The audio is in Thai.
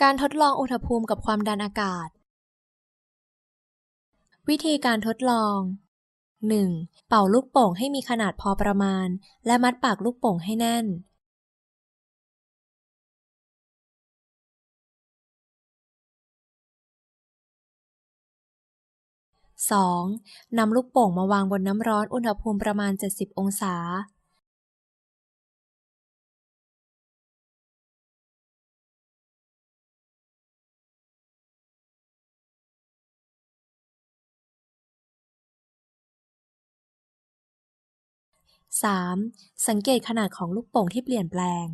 การทดลองอุณหภูมิกับความดันอากาศ วิธีการทดลอง 1. เป่าลูกโป่งให้มีขนาดพอประมาณ และมัดปากลูกโป่งให้แน่น 2. นำลูกโป่งมาวางบนน้ำร้อนอุณหภูมิประมาณ 70 องศา 3. สังเกตขนาดของลูกโป่งที่เปลี่ยนแปลง